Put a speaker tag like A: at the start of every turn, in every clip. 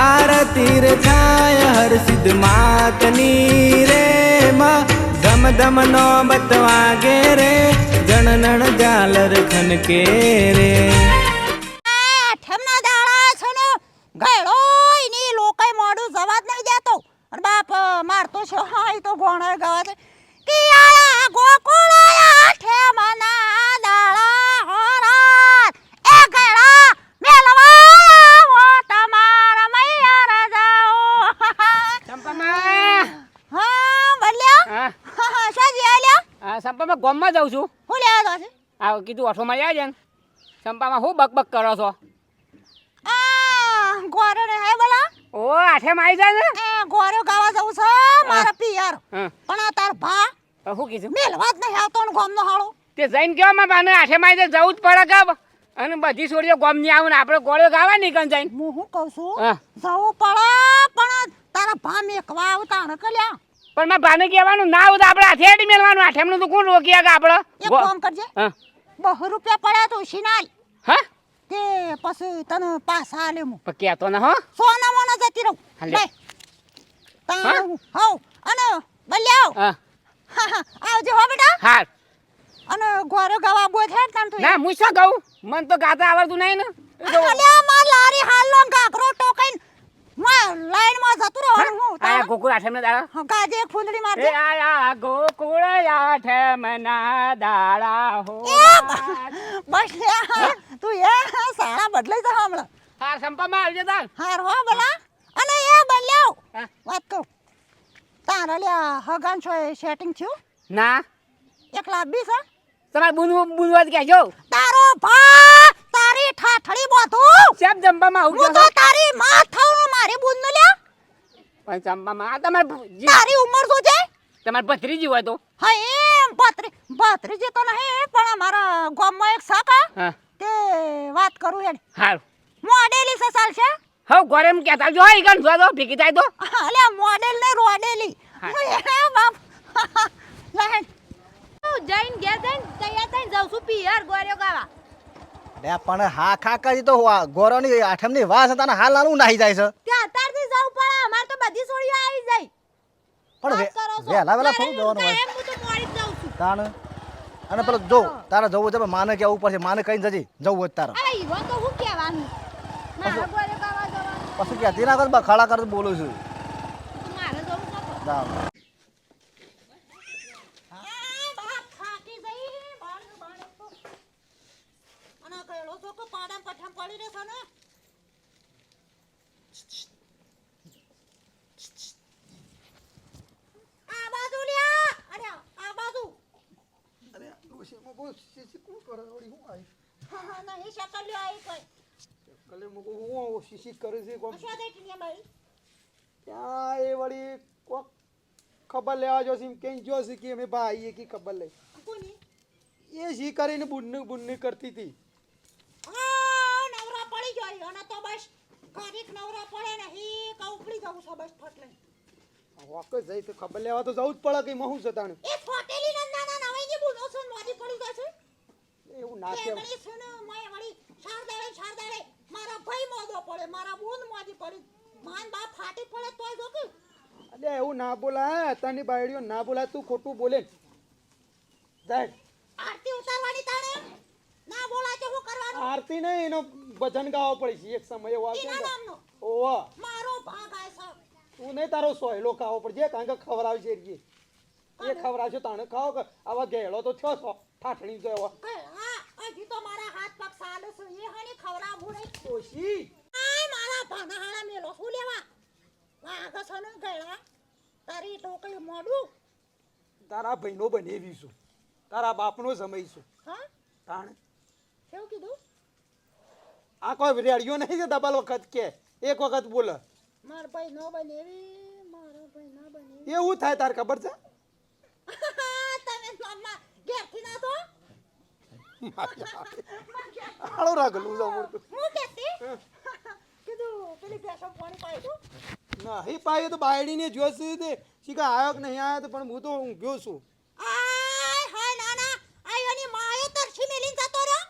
A: આરતી રે થાય હર સિદ્ધ માતની રે માં. ધમ ધમ નો બતવાગે રે, જણનણ ઝાલર ખનકે રે.
B: આઠમના દાડા છે ને ગયડો લોકોય મોડું જવા નહીં દેતો. અને બાપ મારતો છે તો ગોણો ગવા કે આ ગોકુળ આઠમના દાડા હોરાત એ ગયડા મેલવા આવો તમારા મૈયા રાજાઓ
C: સંપામાં
B: હા બલ્યા
C: હા
B: હા શાજી આલ્યા
C: હા સંપામાં ગામમાં જાઉં છું.
B: હું લેવા છે?
C: આ કીધું ઓઠોમાં જાય છે ને સંપામાં હું બકબક કરો છો?
B: આ ગોરો રે હે બોલા.
C: ઓ આઠેમાં આવી જાય ને
B: એ ગોરો ગાવા જાઉં છે મારા પિયર.
C: હા.
B: પણ આ તાર ભા
C: હું શું કીધું?
B: મેલવા જ નહીં આવતો ને ગોમનો હાળો.
C: તે જઈને કેવા માં બાને આઠેમાં આવી જાય જવું જ પડે કબ અને બધી છોડીઓ ગામની આવું ને આપણે ગોળો ગાવા નહીં કન જઈને.
B: હું શું કહું છું?
C: હા.
B: જવું પડે પણ તારા ભા મેકવા આવતા ને કલ્યા.
C: પણ મારા ભાને કહેવાનું ના હોય તો આપણે હાથે હેડી મેળવાનું આઠેમનું તો કોણ રોકી આગળ આપણે?
B: એક કામ કરજે. બહુ રૂપિયા પડ્યા તો શિનાલ
C: હા?
B: તે પછી તને પાછા આલે હું.
C: પણ કહેતો ના હો?
B: સોના મોના જતી રહું.
C: હાલે.
B: લે. હો? અને બલ્યાવ
C: હા.
B: આવજો હો બેટા.
C: હા
B: અને ગોરો ગવા બો છે તન તું.
C: ના હું શું મને તો ગાતા આવડતું નહીં ને.
B: અલ્યા માર લારી હાલ લો માં લાઈનમાં જતું રહેવાનું હું? આ
C: ગોકુળ આઠેમને દાડા?
B: હા, કાજે એક ફૂંદડી
C: એ આ ગોકુળ આઠમના દાડા હો
B: બસ તું એ સારા બદલાઈ જા હમણાં.
C: હાર સંપામાં આવજે તાર
B: હાર હો બલા અને એ
C: બલ્યો
B: વાત કહું તારા લ્યા હગાન છો સેટિંગ થયું?
C: ના.
B: એકલા બી છે?
C: તમારે બુનવું બુનવા જ કહેજો.
B: તારો ભા તારી ઠાઠડી બોધું.
C: સેબ આવું
B: હું તો તારી માં થાઉં મારી બોલ ન લ્યા.
C: પણ ચંપામાં આ તમારે
B: તારી ઉંમર શું છે?
C: તમારે ભત્રીજી હોય તો.
B: હા એમ ભત્રી ભત્રીજી તો નહીં પણ અમારા ગામમાં એક સાકા તે વાત કરું એને
C: હારું.
B: મોડેલી છે? ચાલશે
C: હવ ઘરે એમ કહેતા જો ઈ ગણ જો ભીગી થાય તો.
B: અલે મોડેલ ને રોડેલી.
C: હે.
B: બાપ લહેણ
D: હું જઈને ઘેર જઈને તૈયાર થઈને જાઉં છું પિયર ગોર્યો ગાવા.
E: લે પણ હા ખા કરી તો ગોરોની આઠમની વાસ હતા હાલ નાનું નાહી જાય છે.
D: ત્યાં અત્યારથી જવું પડે અમાર તો બધી સોળીઓ આવી જાય.
E: પણ વેલા
D: વેલા
E: થોડું જવાનું હોય.
D: હું તો મોડી જ જાઉં છું.
E: તાણ? અને પેલો જો તારે જવું છે માને કેવું પડશે? માને કઈ જજી જવું હોય તારે.
D: હવે તો શું કહેવાનું? મારે ગોર્યો ગાવા જવાનું.
E: પછી કહેતી ના કર? બખાડા કર બોલું છું.
D: મારે જવું
E: જાઓ.
B: હા બાપ થાકી જઈ બાણ બાણ તો અને કહેલો તો કે પાડામ પઠામ પડી રહેશે ને આ બાજુ લ્યા અરે આ બાજુ હા હા નહીં શકલ લ્યો આઈ કઈ કશા દે ટીનિયા બાઈ
F: ત્યાં એ વળી કોક ખબર લેવા જો છે કઈ જો છે કે અમે ભાઈ એ કી ખબર લઈ.
B: કોની?
F: એ જી કરીને બુન્ની બુન્ની કરતી હતી
B: નવરા પડી જાય. અને તો બસ ઘડીક નવરા પડે ને હી કા ઉપડી જવું છે બસ ફટ
F: વાકસ જઈ તો ખબર લેવા તો જવું જ પડે કે મહુ છે તાણે
B: એ ફોટેલી નંદાના નવાઈની બુનો છે નોદી પડી જશે
F: એવું ના કે
B: વળી છે ને? માય વળી શારદાળે શારદાળે મારા ભાઈ મોદો પડે મારા બોન મોદી પડી. માન બા ફાટી પડે તોય જો કે.
F: અલે એવું ના બોલાય અત્યારની બાયડીઓ ના બોલાય તું ખોટું બોલે. જાય.
B: આરતી ઉતારવાની તાણે? ના બોલાય તો શું કરવાનું?
F: આરતી નહીં એનો ભજન ગાવો પડે છે એક સમય એવો આવશે ને ઓવા
B: મારો ભાગ આ
F: તું નહીં તારો સોયલો ખાવો પડશે કારણ કે ખવડાવશે છે એ ખવડાવશે તાણે ખાવ કે આવા ગેળો તો થયો છો ઠાઠણી તો એવો.
B: હજી તો મારા હાથ પગ સાલે છે એ હણી ખવડાવું નહીં. આય મારા ભાના હાડા મેલો શું લેવા? વાઘ છે ને ગળા તારી ટોકરી મોડું.
F: તારા ભાઈનો બનેવીશું તારા બાપનો જમાઈશું
B: હા?
F: તાણે.
B: કેવું કીધું?
F: આ કોઈ રેડિયો નહીં કે ડબલ વખત કે? એક વખત બોલે.
B: માર ભાઈ નો બનેવી મારો ભાઈ ના બને
F: એવું થાય તાર ખબર છે?
B: તમે મમ્મા ઘેરથી ના તો
F: આળો રાખલું
B: હું કીધું પેલી ભેંસો પાણી દઉં
F: નહીં પાય તો બાયડીને જોશું તે. શીખા આવ્યો કે નહીં આવ્યો તો પણ હું તો હું ગયો છું.
B: આય હાય નાના. આયો ની માયો તરછી મેલીન જતો રહ્યો?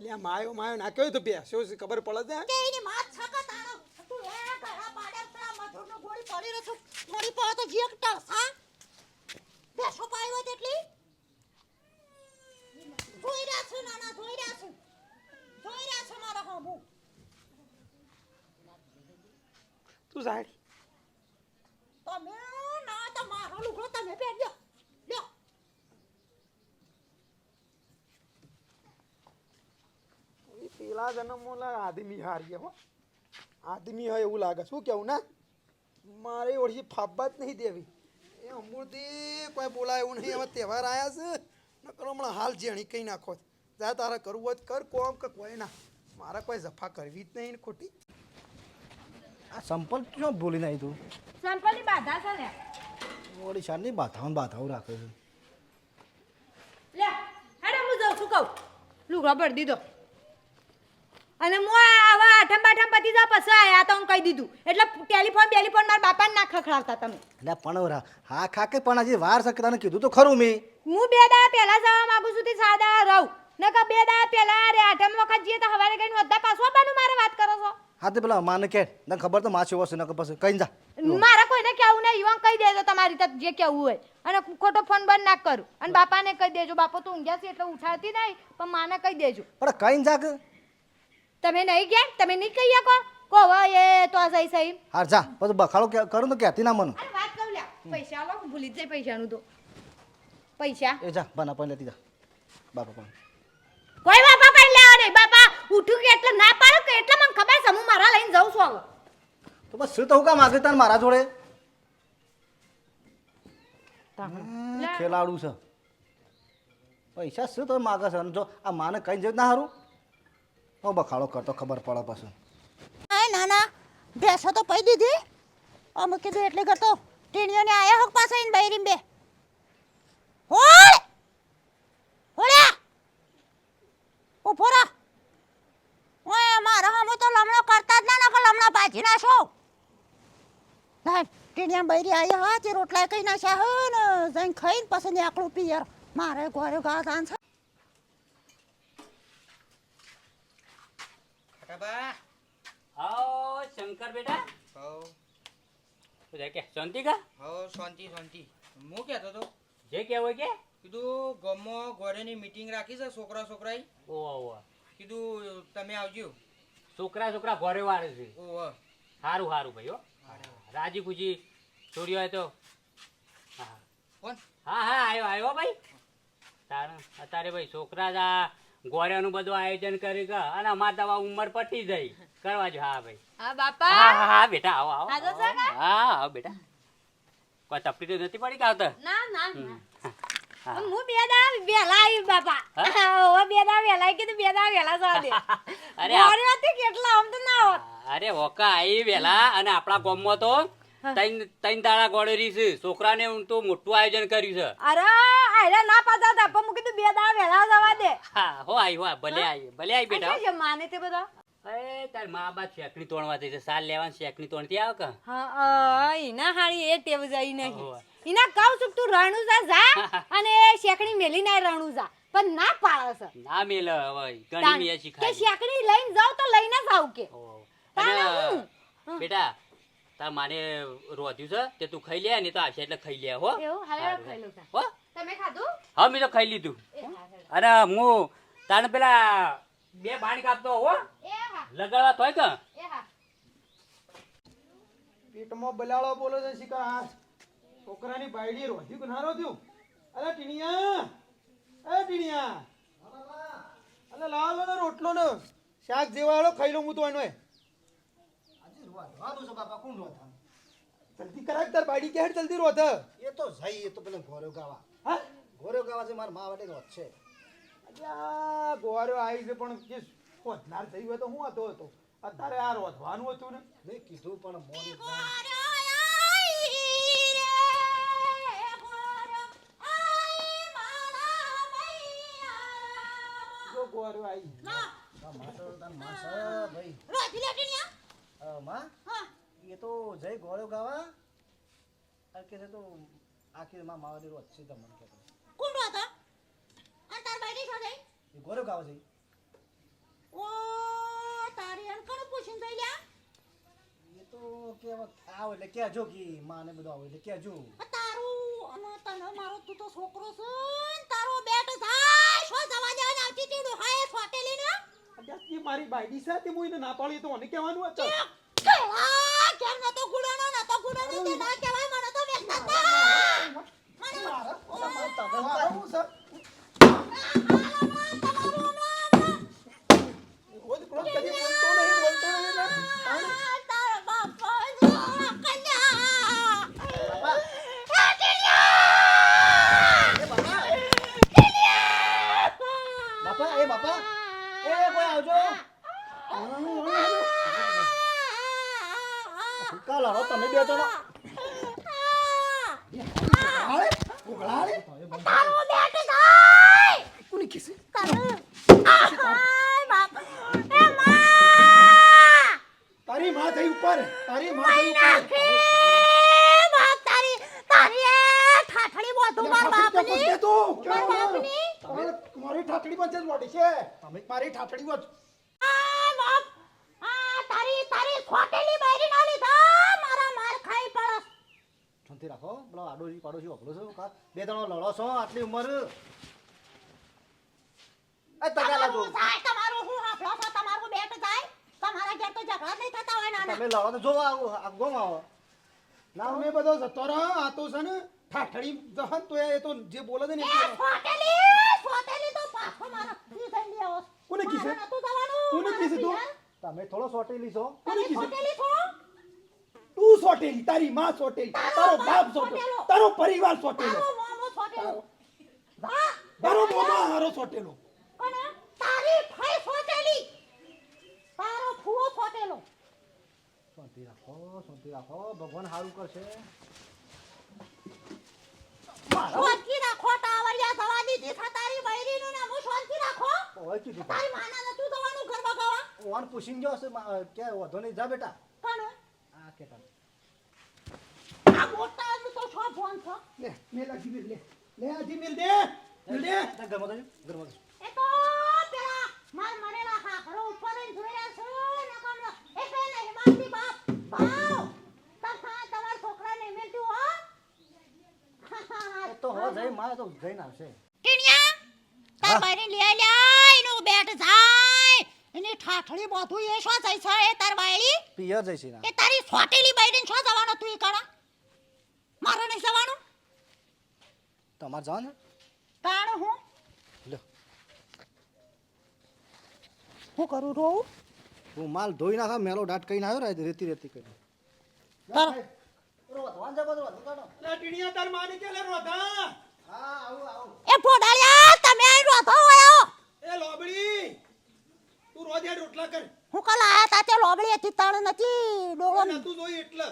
F: લે માયો માયો નાખ્યો તો બેસ્યો છે ખબર પડે છે?
B: કે એની માત છકા તારો. તું એ ઘરા પાડે પેલા મથુરનો ગોળી પડી રહ્યો છું.
F: ગોળી પાડે તો
B: જીક ટળ હા? બેસો પાયો તેટલી. જોઈ રહ્યા છું નાના જોઈ રહ્યા છું. જોઈ રહ્યા છું મારા હું
F: સાહેબ
B: તમે ના તો મારો લુગડો તમે પહેરજો લ્યો.
F: પેલા જન્મ આદમી હારી હો. આદમી હોય એવું લાગે શું કેવું ના? મારે ઓળખી ફાબા જ નહીં દેવી. એ અમૃતિ કોઈ બોલાય એવું નહીં. હવે તહેવાર આવ્યા છે. નકર હમણાં હાલ જેણી કંઈ નાખો જા તારે કરવું હોય કર. કોમ કે કોઈ ના. મારે કોઈ જફા કરવી જ નહીં ખોટી.
E: આ સંપલ શું ભૂલી નાખી તું.
D: સંપલની બાધા છે ને.
E: વળી શાની બાધાઓ બાધાઓ રાખે છે.
D: લે હેડો હું જાઉં છું કહું. લુગડો ભરી દીધો. અને હું આ આવા આઠમ બાઠમ પતી જા પછી આયા તો હું કહી દીધું. એટલે ટેલિફોન બેલિફોન મારા બાપાને ના ખખડાવતા તમે.
E: એટલે પણ હા ખાકે પણ હજી વાર છે તને કીધું તો ખરું મેં.
D: હું બે દા પહેલા જવા માંગુ છું તે સાદા રહું. નકા બે દા પહેલા અરે આઠમ વખત જઈએ તો હવારે કઈ વધા પાછું આવવાનું મારે વાત કરો છો.
E: હા તે પેલા માને કે તને ખબર તો માછો વસ્તુ નકર પછી કઈ જા.
D: મારે કોઈને કેવું નહીં યુવાન કહી દેજો તમારી તક જે કેવું હોય. અને ખોટો ફોન બંધ ના કરું. અને બાપાને કહી દેજો બાપા તો ઊંઘ્યા છે એટલે ઉઠાડતી નહીં પણ માને કહી દેજો.
E: પણ કઈ જા કે.
D: તમે નહીં ગયા? તમે નહીં કહી શકો? કહો એ તો સહી સહી.
E: હાર જા. પછી બખાડો કે- કરું તો કહેતી ના મને.
D: અરે વાત કહું લ્યા. પૈસા લો હું ભૂલી જ જાય પૈસાનું તો. પૈસા.
E: એ જા બના પણ લેતી જા. બાપા પણ.
D: કોઈ બાપા? નહીં બાપા ઉઠું કે એટલે ના પાડો કે એટલે મને ખબર છે હું મારા લઈને જઉં છું હવે.
E: તો બસ શું તો હું કામ આગળ તાર મારા જોડે? ખેલાડું છે. પૈસા શું તો માગે છે? જો આ માને કઈ જવું ના સારું હું બખાડો કરતો ખબર પડે પછી.
B: હા ના ના ભેંસો તો પઈ દીધી. અમે કીધું એટલે કરતો ટીણીઓને આયા હક પાસે આઈને બૈરીમ બે. હોળ હોળ્યા ઊભો રહો ઓય મારા હમો તો લમણો કરતા જ ના નકર લમણા ભાજી નાખો ના ટીણીયા બૈરી આવી હા તે રોટલા કઈ નાખ્યા હો ને? જઈને ખાઈને પછી નીકળું પિયર. મારે ઘરે ગા તાન છે.
C: આવો શંકર બેટા.
G: હો
C: તું કે શાંતિ કા?
G: હો શાંતિ શાંતિ. હું કહેતો તો?
C: જે કહેવું કે.
G: કીધું ગામમાં ઘરેની મીટિંગ રાખી છે છોકરા છોકરાએ
C: ઓવા ઓવા
G: કીધું તમે આવજો.
C: છોકરા છોકરા ઘરે વાળે છે. સારું સારું ભાઈ હો. રાજી ખુજી છોડ્યો હોય તો. હા.
G: કોણ?
C: હા હા આવ્યો આવ્યો ભાઈ. તારું અત્યારે ભાઈ છોકરા જ આ ગોળ્યાનું બધું આયોજન કરી ગયા અને અમારે તો ઉંમર પટી જઈ. કરવા જો હા ભાઈ.
D: હા
C: હા
D: બાપા.
C: હા હા બેટા આવો આવો.
D: હા
C: હા આવો બેટા. કોઈ તકલીફ તો નથી પડી કે આવતા?
D: ના ના ના.
C: હા.
D: બે દા વેલા આવી બાપા. ઓ બે દા વેલા કીધું બે દા વેલા જવા દે.
C: અરે આ-
D: ઘરે કેટલા આમ તો ના હોત.
C: અરે હોકા આવી વેલા અને આપણા ગામમાં તો તૈન તૈન દાડા ગોળેરી છે. છોકરાને હું તો મોટું આયોજન કર્યું છે.
D: અરે આયરા ના પાતા હતા પણ હું કીધું બે દા વેલા જવા દે.
C: હા હો આઈ હો ભલે આઈ ભલે આઈ બેટા.
D: માને તે બધા?
C: અરે તાર મા બાપ શેકણી તોડવા થઈ છે. સાલ લેવાની શેકણી તોડતી આવ કે?
D: હા એના હાડી એ ટેવ જઈ નહીં
C: હોવે.
D: કહું છું તું રણુજા જા અને શેકણી મેલી ના રણુજા. પણ ના પાડે છે.
C: ના મેલ હવે ઘણી
D: તાન-
C: મેં
D: કે શેકણી લઈને જાવ તો લઈને જ આવ કે. તાને હું?
C: અને બેટા તાર માને રોધ્યું છે તે તું ખાઈ લે ને તો આવશે એટલે ખાઈ લે હો.
D: એવું? હવે ખાઈ લઉં
C: હો.
D: તમે ખાધું?
C: હા મેં તો ખાઈ લીધું.
D: અરે હા, હા.
C: અને હું તાને પેલા બે બાણ કાપતો હો.
D: એ હા
C: લગાડવા તોય કે
D: એ હા.
F: પેટમાં બલાળો બોલો છે શિકાર. હા છોકરાની બાયડી રોધ્યું કે ના રોધ્યું? અરે ટીણિયા. અરે ટીણિયા. અલે લાવો ને રોટલો ને. શાક જેવાળો ખાઈ લઉં હું તો એનો જલ્દી કરાય તાર બાયડી કે જલ્દી રોધ
E: એ તો જઈ એ તો પેલા ઘોર્યો ગાવા.
F: હા?
E: ઘોર્યો ગાવા છે મારા મા વાટે રોધ છે.
F: ગોવારો આવી છે પણ કે રોધનાર થઈ હોય તો હું હતો હતો. અત્યારે આ રોધવાનું હતું ને?
E: નહીં કીધું પણ મોડી
F: જો ગોવારો આવી
E: ભાઈ. અ, માં? એ તો જય ઘોડો ગાવા. આ કે છે તો આખી માં માવાડી રોત છે તમને કે એ ઘોડો ગાવા છે એ તો કે હવે આવો એટલે કહેજો કે માને બધું આવ એટલે કહેજો
B: છોકરો છે તારો બેટ થાય શો જવા દેવાને? આવતી તીડું હાય સોટેલી ને
F: મારી બાઈડી સાથે તે હું એને ના પાડી તો મને કહેવાનું હતું
B: કેળા કેમ નતો
E: છૂટકા લડો તમે બે જણો
F: હાલે ઉઘડાડે
B: તારો બેટ જાય
F: કોની ખીસે
B: આય બાપ એ માં
F: તારી ઉપર. તારી માં ઉપર.
B: નાખી તારી તારી ઠાઠડી બોધું માર બાપની.
F: તું.
B: માર બાપની.
F: તમારે મારી ઠાઠડી પર જ લોડી છે. તમે મારી ઠાઠડી પર
B: આ બાપ આ તારી તારી ખોટેલી બૈરી ના લીધા મારા માર ખાઈ પડસ
E: શાંતિ રાખો. પેલો આડોશી પાડોશી વાપરો છો. કા બે જણો લડો છો આટલી ઉંમર. એ તગાલા જો
B: તમારું હું હાફળો છો તમારું બેટ જાય. તમારા ઘેર તો ઝઘડા નહીં થતા હોય નાના.
E: તમે લડો તો જો આવો આ ગોમ આવો.
F: ના મેં બધો જતો રહો આ તો છે ને ઠાઠડી જહન તો એ તો જે બોલે છે ને
B: એ ખોટેલી ખોટેલી તો પાછો મારા ઈ થઈ
F: કોને કીધું?
B: જવાનું,
F: કોને કીધું
E: તમે થોડો સોટેલી છો.
B: ખોટેલી છો?
F: તું સોટેલી તારી માં સોટેલી તારો બાપ સોટેલો તારો પરિવાર સોટેલો.
B: તારો મોમો છોટેલો જા
F: તારો મોમા હારો સોટેલો
B: કોને તારી ફઈ છોટેલી તારો ફૂવો છોટેલો
E: શાંતિ રાખો શાંતિ રાખો. ભગવાન સારું કરશે.
B: શાંતિ રાખો ટાવરિયા જવા દીધી છે તારી બૈરીનું નામ શાંતિ રાખો.
E: હવે કીધું
B: તારી માના નતું જવાનું ઘર બગાવા.
E: ઓન પૂછીને જો મા- કે વધો નહીં. જા બેટા.
B: કોને
E: આ કેતા
B: આ મોટા આદમી તો છો ફોન છો.
F: લે મેલ આજી મેલ લે. લે આજી મેલ દે મેલ દે
E: ઘરમાં તો ઘરમાં તો
B: એ તો પેલા માર મરેલા હાખરો ઉપર જ જોયા છે ને કમલો એ કે નહીં મારતી બાપ ભાવ તરખા તમાર છોકરાને મેલતું હો
E: એ તો હવે જઈ માં તો જઈને આવશે.
B: ટીણિયા તાર બાઈને લે લ્યા એનું બેટ જાય. એની ઠાઠડી બધું એ શું જાય છે? એ તાર બાયલી
E: પિયર જઈશી છે
B: એ તારી સોટેલી બાયડીને શું જવાનો તું ઈ કણા? મારે નહીં જવાનું?
E: તમારે જવાનું?
B: કાણ હું?
E: લો
B: હું કરું રોઉં
E: હું માલ ધોઈ નાખા મેલો દાટ કઈ આવ્યો રે રેતી રેતી કરી
B: તાર
E: વધવાન જા કાઢો.
F: લે ટીણીયા તાર માને કે રોધા?
E: હા આવું આવું.
B: એ ફોડાળિયા તમે અહીં રોધો આયો
F: એ લોબડી તું રોજ હેડ રોટલા કર.
B: હું કાલ આયા તા તે લોબડી હતી તાણ નથી ડોળો
F: નતું જોઈ એટલે.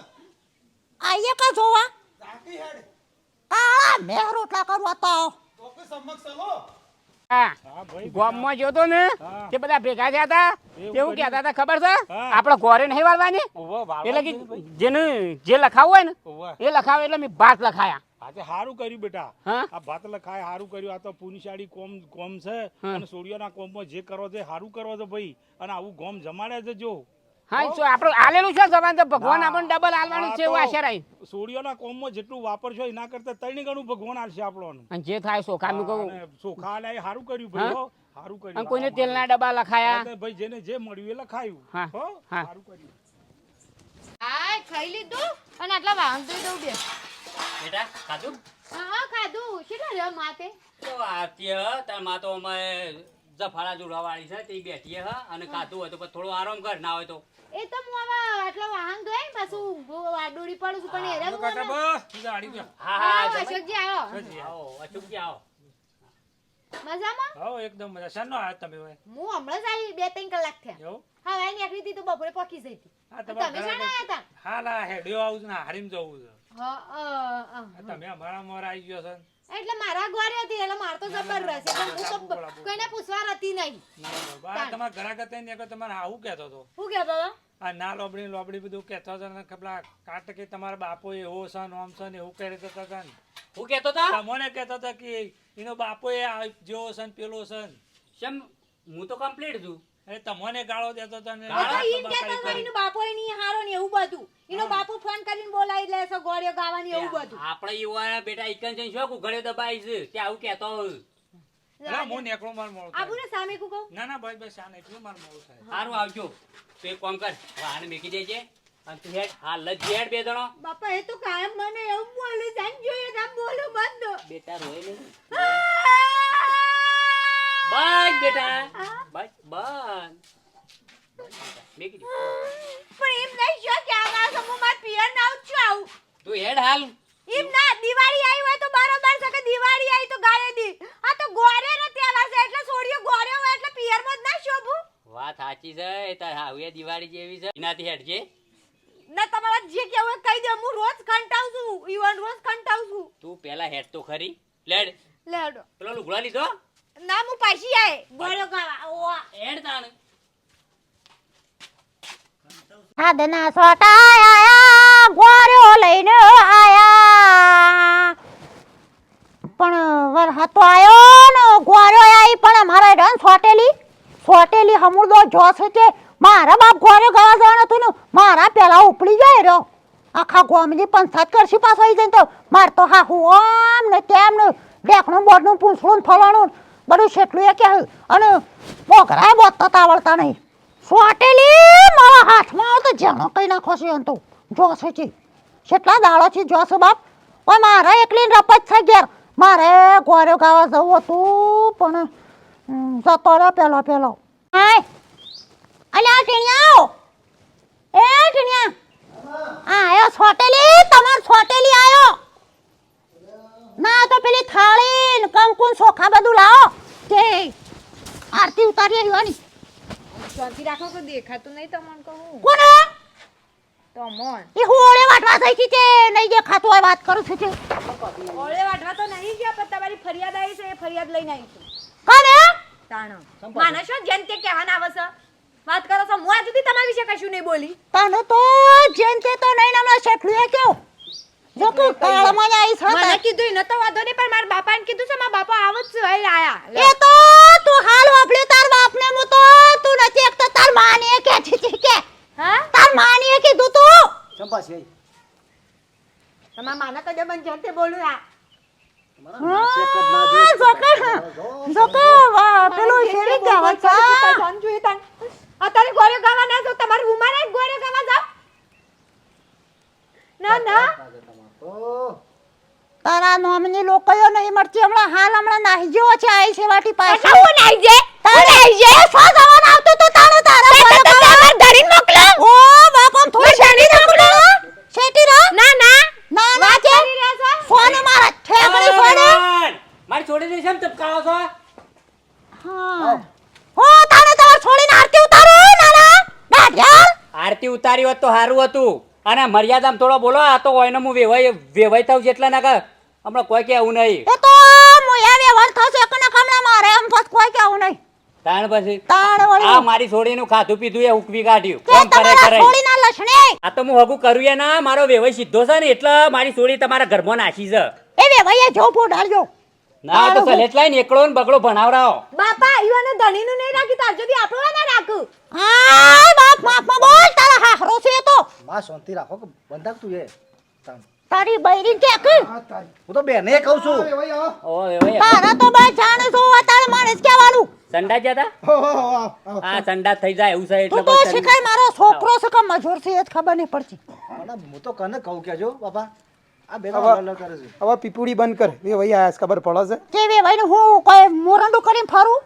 B: આઈએ કા જોવા?
F: ઝાંકી હેડ.
B: કાળા મેં રોટલા કરવા તો.
F: તો સમક્ષ ચલો.
C: ગામમાં જોતો ને તે બધા ભેગા થયા હતા કેવું કહેતા હતા ખબર છે? આપણે ઘોરે નહીં વાળવાની. એટલે કે જેને જે લખાવું હોય ને એ લખાવે એટલે મેં ભાત લખાયા.
H: આજે સારું કર્યું બેટા. આ ભાત લખાય સારું કર્યું. આ તો પુનિશાળી કોમ કોમ છે. અને સોડિયાના કોમમાં જે કરો છે સારું કરો છો ભાઈ. અને આવું ગોમ જમાડે છે જો.
C: હા જો આપણે આલેલું છે જવાન તો ભગવાન. આપણને ડબલ આલવાનું છે એવું આશા રહી
H: તો કોમમાં જેટલું વાપરશો એના કરતા ત્રણ ગણું ભગવાન આલશે આપણને.
C: અને જે થાય સોખામી કહું.
H: સોખા લે સારું કર્યું ભાઈ સારું કર્યું.
C: અને કોઈને તેલના ડબ્બા લખાયા.
H: ભાઈ જેને જે મળ્યું એ લખાયું.
C: હા.
H: સારું કર્યું.
D: હા ખાઈ લીધું? અને આટલા વાહન દઈ દઉં બે.
C: બેટા ખાધું?
D: હા ખાધું. કેટલા રહ્યો માતે
C: તો આરતી તારમાં તો અમારે જફાળા જોડવા વાળી છે તે બેઠી હ અને ખાતું હોય તો થોડો આરામ કર ના હોય તો.
D: એ તો હું હવે આટલો વાહન ને પાછું દોડી પડું છું પણ હેરાન હું
C: હા
D: હા અશોકજી આવો.
C: આવો અચૂકજી આવો.
D: મજામાં?
H: હો એકદમ મજા. શાનો આયા તમે ભાઈ
D: હું હમણાં જ આવી બે ત્રણ કલાક થયા. હા વાય નીકળી હતી તો બપોરે પોકી જઈ હતી. તમે શાના
H: ઘરે
D: હતા
H: હા લા હેડ્યો આવું છે ને હારીમ જવું છે.
D: હા
H: તમે અમારા મોર આવી ગયો છે
D: એટલે મારા ઘરે હતી એટલે માર તો જબર રહેશે. પણ હું તો. કોઈને પૂછવા હતી નહીં.
H: આ તમારા ઘરા કરતા ને એકવાર તમાર આવું કહેતો હતો?
D: શું કહેતો હતો?
H: આ ના લોબડી લોબડી બધું કહેતો હતો ને પેલા કાટ કે તમારા બાપો એવો છે સન ઓમ છે ને એવું કરી દેતો હતો ને.
C: હું કહેતો તા
H: તમને કહેતો હતો કે એનો બાપો એ જેવો છે ને પેલો છે ને.
C: હું તો કમ્પ્લીટ છું.
H: એટલે તમને ગાળો દેતો તને ને.
D: એનો બાપો એની હારો ને એવું બધું. એનો બાપો ફોન કરીને બોલાવી લે છે ગોળીઓ ગાવાની એવું બધું.
C: આપણે યુવા બેટા ઇકન જઈને શું ઘરે દબાઈ છે? તે આવું કહેતો હોય.
H: ના, હું નેકળો માર મોળો
D: આબુ ને સામે કુ કહું.
H: ના ના ભાઈ બસ સામે નહીં એટલું માર મોળો થાય.
C: સારું આવજો. તો એક કામ કર વાહન મેકી દેજે. અને તું હેડ હાલ જ હેડ બે જણો.
D: બાપા એ તો કાયમ મને એવું બોલે જાન જોઈએ તામ બોલો બંધ.
C: બેટા રોય નહીં. બસ બેટા. બસ બસ મેકી દે
D: પણ એમ નહીં જો કે આવા મારા માં પિયર ના ઉચ્ચ આવું?
C: તું હેડ હાલ.
D: એમ ના દિવાળી આવી હોય તો બરોબર છે કે દિવાળી આવી તો ગાળે દી. આ તો ગોરે ન તહેવાર છે એટલે છોડીઓ ગોરે હોય એટલે પિયરમાં જ ના શોભું.
C: વાત સાચી છે એ તો હવે દિવાળી જેવી છે. એનાથી હેડજે
D: ના તમારા જે કહેવાય કહી દે ઈવન રોજ કંટાળું છું.
C: તું પેલા હેડ તો ખરી. લેડ.
D: લેડ.
C: પેલો લુગડા લીધો?
D: ના હું પાછી આય. ગોળ્યો ખાવા ઓવા.
C: હેડ તાણ.
B: સાધના સોટા આયા ગોર્યો લઈને આયા. પણ વરસાદ તો આયો ને ગોર્યો આઈ પણ મારા ડન સોટેલી સોટેલી હમુરદો જોશ કે મારા બાપ ગોર્યો ગાવા જવાનું હતું ને મારા પેલા ઉપડી જાય રહ્યો. આખા ગોમની પંચાયત કરશી પાછો આવી જાય તો માર તો હા હું આમ ને તેમ ને ડેકનું બોર્ડનું પૂછડું ફલાણું બધું છેટલું એ કે અને મોકરા બોતતા આવડતા નહીં. સોટેલી, મારા હાથમાં આવતો જાણો કઈ નાખો છે એમ તો. જોશે છે કેટલા દાડો છે જોશે બાપ? ઓય મારે એકલી રપત છે ઘેર. મારે ગોર્યો ગાવા જવું હતું, પણ જતો રહ્યો પેલો પેલો. હાય, અલ્યા ટીણિયાઓ એ ટીણિયા. આયો સોટેલી, તમાર સોટેલી આયો. ના તો પેલી થાળી ને કંકુન ચોખા બધું લાવો. તે આરતી ઉતારી આવ્યો
D: શાંતિ રાખો કે દેખાતું નહીં તમને કહું.
B: કોને
D: તો મોન
B: એ હોળે વાટવા થઈ છે તે નહીં દેખાતું હોય વાત કરું છું તે
D: ઓળે વાટવા તો નહીં ગયા પણ તમારી ફરિયાદ આવી છે એ ફરિયાદ લઈને આવી છું.
B: કોને
D: તાણો. માને શું જેન તે કહેવાના આવે છે? વાત કરો છો હું આજ તમારી વિશે કશું નહીં બોલી.
B: તને તો જેમ તે તો નહીં નામ શેઠલું કેવું જો કે કાળમાં આવી છે
D: મને કીધું ન તો વાંધો નહીં પણ મારા બાપાને કીધું છે મારા બાપા આવ છે અહીં આયા
B: એ તો તું હાલ તાર બાપને હું તો તું નથી એક તો તાર માનીએ કે છે કે.
D: હા?
B: તાર માનીએ કીધું તું
E: ચંપાસી આઈ.
D: તમારા માને તો જબન જેમ બોલું આ.
B: છે.
D: અત્યારે ગોળ્યો ગાવા ના જો તમારી ઉંમરે ગોળ્યો ગાવા જાવ ના ના.
B: તારા નોમની લોકોયો નહીં મળતી. હમણાં હાલ હમણાં નાહી જેવો છે આઈ છે વાટી પાસે
D: હું નાહી જે?
B: તારે જે? સો જવાન આવતો તો તારો તારા ઘરે તમાર ધરીને મોકલો. ઓ બાપો થોડી શેટી મોકલો. શેટી રો
D: ના ના.
B: ના ના છે ફોન મારા ઠેકડી ફોન.
C: મારી છોડી દઈશ એમ તપકાવો છો?
B: હા. હો તારે તમાર છોડીને આરતી ઉતારો નાના. બાઢિયા
C: આરતી ઉતારી હોત તો સારું હતું. અને મર્યાદામાં થોડો બોલો આ તો હોય હું વેવાય વેવાય થાવ જેટલા ના કે હમણાં કોઈ કે આવું નહીં.
B: એ તો મોયા વ્યવહાર થશે કને કમળા મારે? એમ ફસ કોઈ કેવું નહીં.
C: તાણ પછી?
B: તાણ વળી.
C: આ મારી છોડીનું ખાધું પીધું એ ઉકવી કાઢ્યું. કોણ કરે કરે?
B: છોડીના લક્ષણે
C: આ તો હું હગું કરું એ ના મારો વેવાય સીધો છે ને એટલે મારી છોડી તમારા ઘરમાં નાખી છે.
B: એ વેવાય જો પોઢાડજો
C: ના તો સલેટ લાઈને એકડો ને બગડો ભણાવરાવો
D: બાપા ઈવાને ધણીનું નહીં રાખી તાર સુધી આપણો ના રાખું.
B: આ બાપ માપમાં બોલ તારા હાહરો છે તો.
E: માં શાંતિ રાખો કે બંધક તું એ
B: તારી બૈરી કે કે
F: હા
E: હું તો બેને કહું છું.
F: ઓય ભાઈ આવો
C: ઓ વેવાઈ
B: તારા તો બસ જાણે છો તારે માણસ કહેવાનું.
C: સંડા જતા
F: હો.
C: આ સંડા થઈ જાય એવું છે એટલે
B: તું શીખાય મારો છોકરો છે કે મજૂર છે એ જ ખબર નહીં પડતી.
E: પણ હું તો કને કહું કેજો બાપા. આ બે
F: હવે-
E: અલગ કરે છે.
F: હવે પીપુડી બંધ કર. એ ભાઈ આયા ખબર પડે છે?
B: કે વેવાઈને હું કોઈ મોરંડું કરીને ફરું?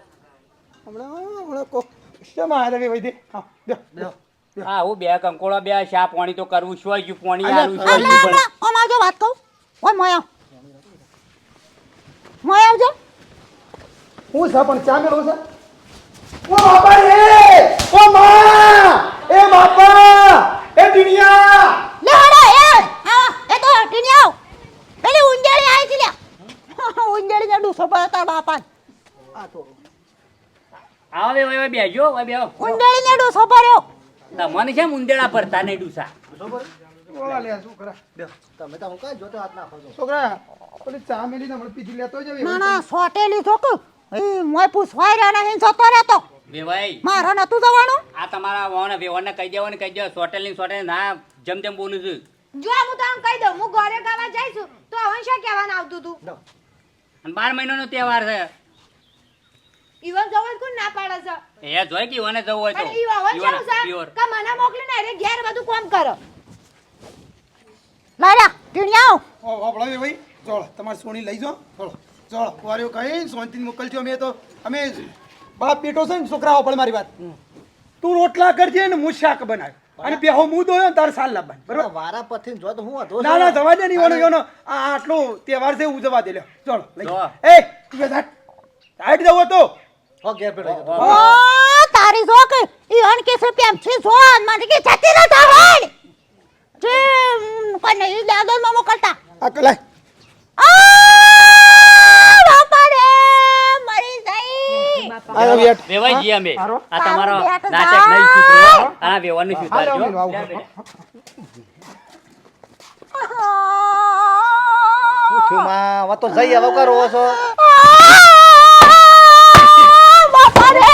F: હમણાં હમણાં કો શેમાં આવ્યા હતા ભાઈ હા બેહો.
C: હા હું બે કંકોળા બે શા પાણી તો કરવું શું ગયું પાણી
B: હમણાં
C: શું ગયું
B: હમણાં જો વાત કહું. ઓય મોયા મોયા આવજો.
F: હું છે પણ ચા મેળો છે? ઓ બાપા રે! ઓ માં! એ બાપા! એ દુનિયા!
B: તો આવ. પેલી ઉંજેડી આવી છે લ્યા. ઉંજેડી ને ડૂસો પડે બાપા બાપાને.
E: આ તો
C: આવો બે બે બેજો બે બે
B: ઉંજેડી ને ડૂસો પડ્યો
C: તમને છે મુંદેડા ભરતા નહીં ડૂસા.
F: છોકરા.
E: તમે તો હું કાંઈ જોતો હાથ નાખો
F: છોકરા પેલી ચા મેલી ને પીધી લેતો જવે
B: ના ના સોટેલી છો કે એ મોય પૂછવાય રહ્યા નહીં જતો રહેતો.
C: વેવાઈ
B: મારે નતું જવાનું?
C: આ તમારા વાણ વેવાને કહી દેવો ને કહી દેવો સોટેલની સોટેલ ના જેમ તેમ બોલું છું.
D: જો હું તને કહી દઉં હું ગોળે ગાવા જઈશું તો હવે શું કહેવાનું આવતું તું?
C: અને બાર મહિનાનો તહેવાર છે.
D: ઈવન જવું કોણ ના પાડે છે?
C: એ જોઈ કે ઈવને જવું હોય તો.
D: હવે
C: ઈવોને
D: કેવું છે કે મને મોકલીને અરે ઘેર બધું કામ કરો.
B: મારા ટીણિયાઓ આવ.
F: ઓ વાપડો એ ભાઈ. જોડો તમાર સોની લઈ જાઓ. જોડો જોડો વાર્યો કઈ શાંતિથી મોકલજો. અમે તો અમે બાપ બેટો છે ને છોકરાઓ પણ મારી વાત. તું રોટલા કરજે ને હું શાક બનાવ અને બેહો હું દોયો ને તારે સાલ લાવવાની બરાબર?
E: વારા પરથી જો તો હું હતો
F: ના ના જવા દે નહીં ઈવાનો ઈવાનો આ આટલો તહેવાર છે ઉજવવા દે લ્યો. જોડો લઈ. એ તું બે ધાટ ધાટ જવો તો.
E: હો કે પેડો
B: ઓ તારી જો કે ઈ અન કે છે પેમ છે જો મને કે જતી રહે તાવડ જે કોને ઈ દાદલમાં મોકલતા.
F: આ કલાય.
B: આ!
F: આ બેટ.
C: ગયા
F: મે
C: આ તમારો નાટક નહીં આ વેવાનું સુધારજો.
E: ઉઠ્યું માં. તો જઈ આવો કરો છો બાપા રે